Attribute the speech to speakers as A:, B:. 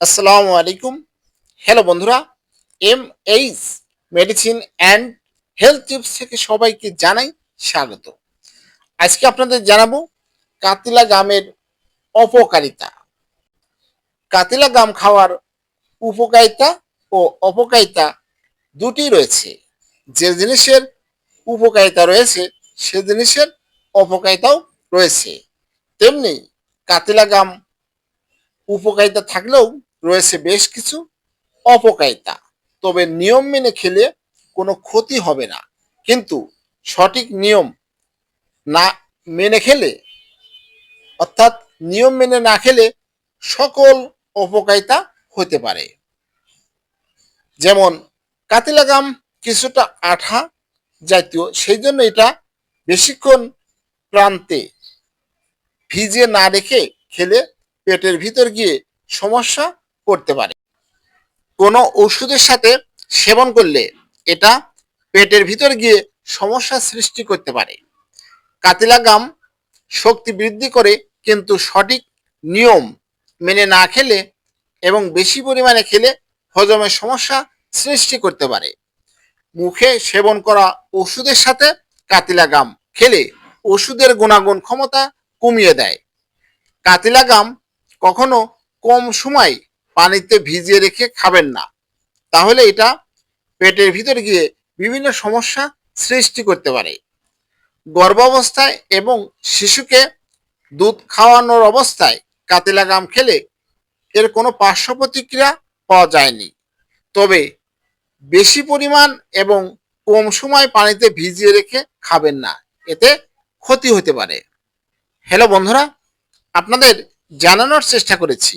A: আসসালামু আলাইকুম। হ্যালো বন্ধুরা M H medicine and health tips থেকে সবাইকে জানাই স্বাগত। আজকে আপনাদের জানাব কাতিলা গামের অপকারিতা। কাতিলা গাম খাওয়ার উপকারিতা ও অপকারিতা দুটি রয়েছে। যে জিনিসের উপকারিতা রয়েছে, সে জিনিসের অপকারিতাও রয়েছে। তেমনি কাতিলা গাম উপকারিতা থাকলেও রয়েছে বেশ কিছু অপকারিতা। তবে নিয়ম মেনে খেলে কোনো ক্ষতি হবে না। কিন্তু সঠিক নিয়ম না মেনে খেলে, অর্থাৎ নিয়ম মেনে না খেলে সকল অপকারিতা হতে পারে। যেমন কাতিলাগাম কিছুটা আঠা জাতীয়, সেই জন্য এটা বেশিক্ষণ প্রান্তে ভিজে না রেখে খেলে পেটের ভিতর গিয়ে সমস্যা করতে পারে। কোনো ওষুধের সাথে সেবন করলে এটা পেটের ভিতর গিয়ে সমস্যা সৃষ্টি করতে পারে। কাতিলা গাম শক্তি বৃদ্ধি করে কিন্তু সঠিক নিয়ম মেনে না খেলে এবং বেশি পরিমাণে খেলে হজমের সমস্যা সৃষ্টি করতে পারে। মুখে সেবন করা ওষুধের সাথে কাতিলা গাম খেলে ওষুধের গুণাগুণ ক্ষমতা কমিয়ে দেয়। কাতিলা গাম কখনো কম সময় পানিতে ভিজিয়ে রেখে খাবেন না। তাহলে এটা পেটের ভিতর গিয়ে বিভিন্ন সমস্যা সৃষ্টি করতে পারে। গর্ভাবস্থায় এবং শিশুকে দুধ খাওয়ানোর অবস্থায় কাতিলা গাম খেলে এর কোনো পার্শ্ব প্রতিক্রিয়া পাওয়া যায়নি। তবে বেশি পরিমাণ এবং কম সময় পানিতে ভিজিয়ে রেখে খাবেন না, এতে ক্ষতি হতে পারে। হ্যালো বন্ধুরা, আপনাদের জানানোর চেষ্টা করেছি।